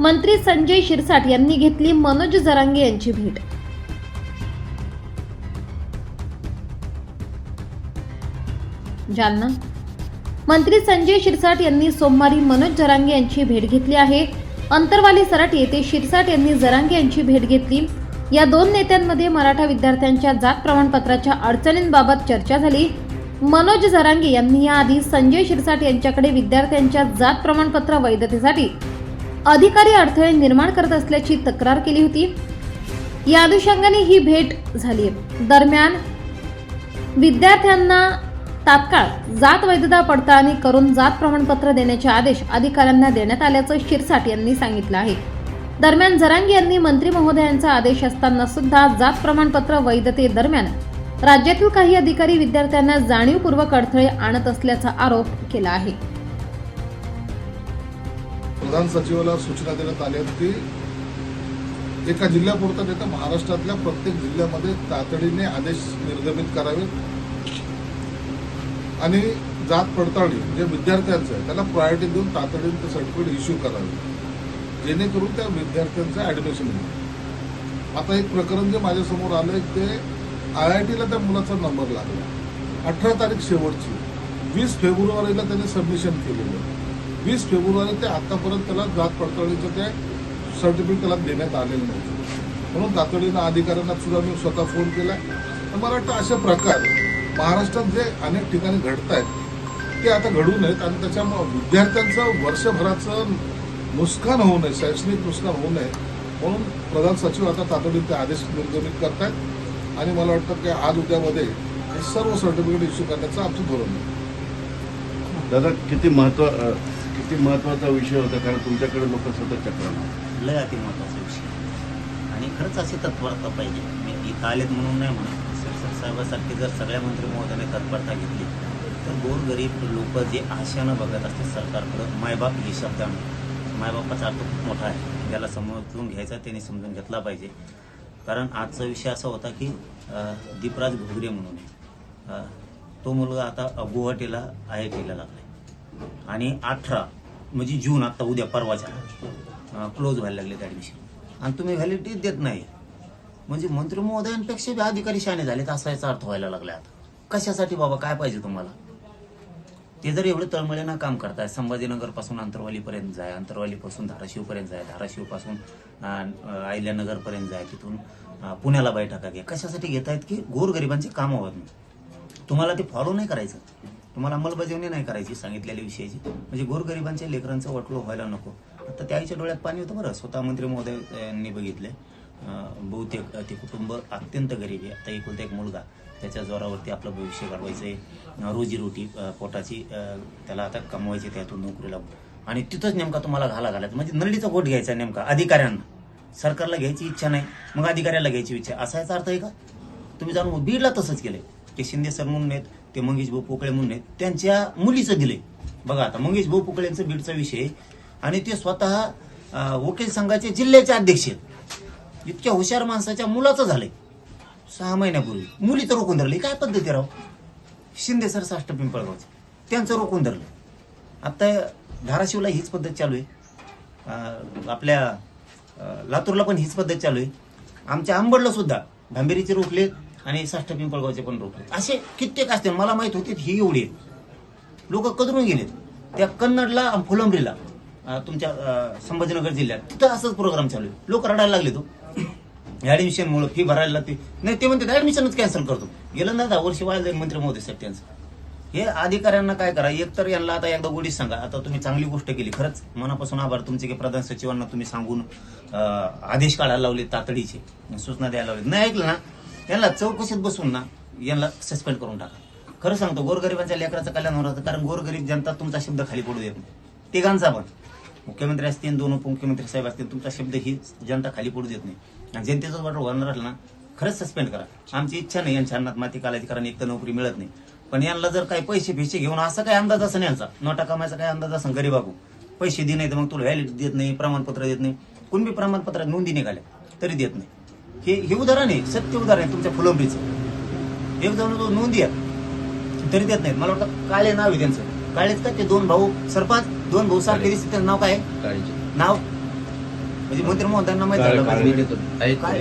मंत्री संजय शिरसाट यांनी घेतली मनोज जरांगे यांची भेट. जालना. मंत्री संजय शिरसाट यांनी सोमवारी मनोज जरांगे यांची भेट घेतली आहे. अंतरवाली सराट येथे शिरसाट यांनी जरांगे यांची भेट घेतली. या दोन नेत्यांमध्ये मराठा विद्यार्थ्यांच्या जात प्रमाणपत्राच्या अडचणींबाबत चर्चा झाली. मनोज जरांगे यांनी याआधी संजय शिरसाट यांच्याकडे विद्यार्थ्यांच्या जात प्रमाणपत्र वैधतेसाठी अधिकारी अडथळे निर्माण करत असल्याची तक्रार केली होती. या अनुषंगाने ही भेट झाली. दरम्यान विद्यार्थ्यांना तात्काळ जात वैधता पडताळणी करून जात प्रमाणपत्र देण्याचे आदेश अधिकाऱ्यांना देण्यात आल्याचं शिरसाट यांनी सांगितलं आहे. दरम्यान जरांगी यांनी मंत्री महोदयांचा आदेश असताना सुद्धा जात प्रमाणपत्र वैधतेदरम्यान राज्यातील काही अधिकारी विद्यार्थ्यांना जाणीवपूर्वक अडथळे आणत असल्याचा आरोप केला आहे. प्रधान सचिवाला सूचना देण्यात आल्या आहेत की एका जिल्ह्यापुरता नाही तर महाराष्ट्रातल्या प्रत्येक जिल्ह्यामध्ये तातडीने आदेश निर्गमित करावेत आणि जात पडताळणी जे विद्यार्थ्यांचं आहे त्याला प्रायोरिटी देऊन तातडीने ते सर्टिफिकेट इश्यू करावे. जेणेकरून त्या विद्यार्थ्यांचं ॲडमिशन होईल. आता एक प्रकरण जे माझ्यासमोर आलंय ते आय आय टीला त्या मुलाचा नंबर लागला. अठरा तारीख शेवटची. वीस फेब्रुवारीला त्याने सबमिशन केलेलं. वीस फेब्रुवारी ते आतापर्यंत त्याला जात पडताळणीचं ते सर्टिफिकेट त्याला देण्यात आलेलं नाही. म्हणून तातडीनं अधिकाऱ्यांना सुद्धा मी स्वतः फोन केला. तर मला वाटतं असे प्रकार महाराष्ट्रात जे अनेक ठिकाणी घडत आहेत ते आता घडू नयेत आणि त्याच्यामुळं विद्यार्थ्यांचं वर्षभराचं नुकसान होऊ नये शैक्षणिक नुकसान होऊ नये म्हणून प्रधान सचिव आता तातडीने ते आदेश निर्गमित करतायत. आणि मला वाटतं की आज उद्यामध्ये हे सर्व सर्टिफिकेट इश्यू करण्याचं आमचं धोरण आहे. दादा किती महत्त्व किती महत्त्वाचा विषय होता? कारण तुमच्याकडे लोक सतत चक्र लय अति महत्त्वाचा विषय. आणि खरंच अशी तत्परता पाहिजे. मी इथं आलेत म्हणून नाही म्हणत. सरसर साहेबासारखी जर सगळ्या मंत्री महोदयाने तत्परता घेतली तर गोरगरीब लोक जे आशानं बघत असतात सरकारकडं मायबाप हे शब्दानं मायबापाचा अर्थ खूप मोठा आहे. ज्याला समजून घ्यायचा त्यांनी समजून घेतला पाहिजे. कारण आजचा विषय असा होता की दीपराज घुगरे म्हणून. तो मुलगा आता गुवाहाटीला आय आय टीला लागला आणि अठरा म्हणजे जून आता उद्या परवाच्या क्लोज व्हायला लागलेत ऍडमिशन आणि तुम्ही व्हॅलिडिटी देत नाही. म्हणजे मंत्री महोदयांपेक्षा बी अधिकारी शाणे झालेत असा याचा अर्थ व्हायला लागला आता. कशासाठी बाबा काय पाहिजे तुम्हाला? ते जर एवढे तळमळीनं काम करताय संभाजीनगरपासून अंतरवालीपर्यंत जाय अंतरवालीपासून धाराशिवपर्यंत जाय धाराशिवपासून अहिल्यानगरपर्यंत जाय तिथून पुण्याला बैठका घ्या. कशासाठी घेतायत की गोरगरिबांची कामं होत नाही? तुम्हाला ते फॉलो नाही करायचं. तुम्हाला अंमलबजावणी नाही करायची सांगितलेल्या विषयाची. म्हणजे गोरगरिबांच्या लेकरांचं वटलो व्हायला नको. आता त्याच्या डोळ्यात पाणी होतं बरं. स्वतः मंत्री महोदय यांनी बघितले बहुतेक ते कुटुंब अत्यंत गरीब आहे. आता एकुलता एक मुलगा. त्याच्या जोरावरती आपलं भविष्य घडवायचंय. आहे रोजीरोटी पोटाची त्याला आता कमवायची त्यातून नोकरीला. आणि तिथंच नेमका तुम्हाला घाला घालायचं म्हणजे नळीचा गोट घ्यायचा नेमका अधिकाऱ्यांना. सरकारला घ्यायची इच्छा नाही. मग अधिकाऱ्याला घ्यायची इच्छा. असा याचा अर्थ आहे का? तुम्ही जाणून बीडला तसंच केलंय. ते शिंदे सर म्हणून आहेत. ते मंगेश भाऊ पोकळे म्हणून आहेत. त्यांच्या मुलीचं दिले बघा आता मंगेश भाऊ पोकळेंचं बीडचा विषय आहे. आणि ते स्वतः वकील संघाचे जिल्ह्याचे अध्यक्ष आहेत. इतक्या हुशार माणसाच्या मुलाचं झालंय. सहा महिन्यापूर्वी. मुली तर रोखून धरली. काय पद्धती राव? शिंदे सर साष्ट पिंपळगावचे. त्यांचं रोखून धरलं. आता धाराशिवला हीच पद्धत चालू आहे. आपल्या लातूरला पण हीच पद्धत चालू आहे. आमच्या आंबडला सुद्धा. भांबेरीचे रोखले आणि साष्ट पिंपळगावचे पण रोखले असे कित्येक असते मला माहीत होते ही एवढी लोक कदरून गेलेत. त्या कन्नडला फुलंब्रीला तुमच्या संभाजीनगर जिल्ह्यात तिथं असंच प्रोग्राम चालू आहे. लोक रडायला लागले तो ऍडमिशन मुळे फी भरायला लागते. नाही ते म्हणते ऍडमिशनच कॅन्सल करतो. गेलं ना दहा वर्ष वाया जाईल मंत्री मोदी साहेब त्यांचं. हे अधिकाऱ्यांना काय करा एक तर यांना आता एकदा गोडीच सांगा. आता तुम्ही चांगली गोष्ट केली खरंच. मनापासून आभार. तुमचे की प्रधान सचिवांना तुम्ही सांगून आदेश काढायला लावले तातडीचे सूचना द्यायला लावले. नाही ऐकलं ना? यांना चौकशीत बसून ना यांना सस्पेंड करून टाका. खरं सांगतो गोरगरिबांच्या लेकराचं कल्याण होणार कारण गोरगरीब जनता तुमचा शब्द खाली पडू देत नाही. तिघांचा पण. मुख्यमंत्री असतील दोन उपमुख्यमंत्री साहेब असतील तुमचा शब्द ही जनता खाली पडू देत नाही. आणि जनतेचं वाटत होणार असलं ना खरंच सस्पेंड करा. आमची इच्छा नाही यांच्या अन्नात माती कालायची कारण एक तर नोकरी मिळत नाही. पण यांना जर काही पैसे फिसे घेऊन असा काही अंदाज असं यांचा नोटा कमायचा काही अंदाज असं गरीबाकू पैसे दे नाही तर मग तुला व्हॅलिड देत नाही प्रमाणपत्र देत नाही. कुणबी प्रमाणपत्रात नोंदी निघाल्या तरी देत नाही. हे हे उदाहरण आहे सत्य उदाहरण आहे तुमच्या फुलंबरीचं. एक तो नोंदी आहे तरी देत नाहीत. मला वाटतं काळे नाव आहे त्यांचं. काळेच का ते दोन भाऊ सरपंच दोन भाऊ सारखे दिसते त्यांचं नाव काय? नाव? म्हणजे मंत्री माहीत झालं पाहिजे. काय